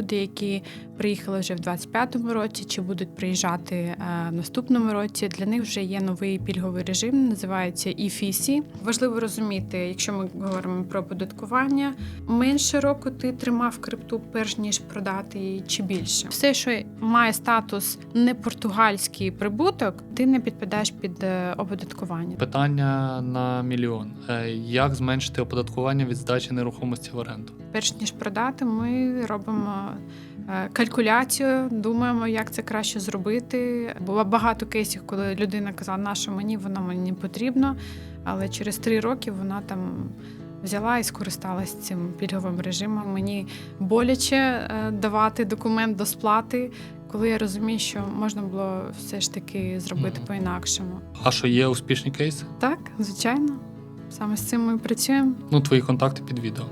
люди, які приїхали вже в 25-му році чи будуть приїжджати е, в наступному році. Для них вже є новий пільговий режим, називається EFC. Важливо розуміти, якщо ми говоримо про податкування, менше року ти тримав крипту, перш ніж продати її, чи більше. Все, що має статус не португальський прибуток, ти не підпадаєш під е, оподаткування. Питання на мільйон: Е, як зменшити оподаткування від здачі нерухомості в оренду? Перш ніж продати, ми робимо е, калькуляцію, думаємо, як це краще зробити. Було багато кейсів, коли людина казала, на що мені воно мені не потрібно, але через три роки вона там. Взяла і скористалась цим пільговим режимом. Мені боляче е, давати документ до сплати, коли я розумію, що можна було все ж таки зробити по-інакшому. А що є успішні кейси? Так, звичайно, саме з цим ми працюємо. Ну, твої контакти під відео.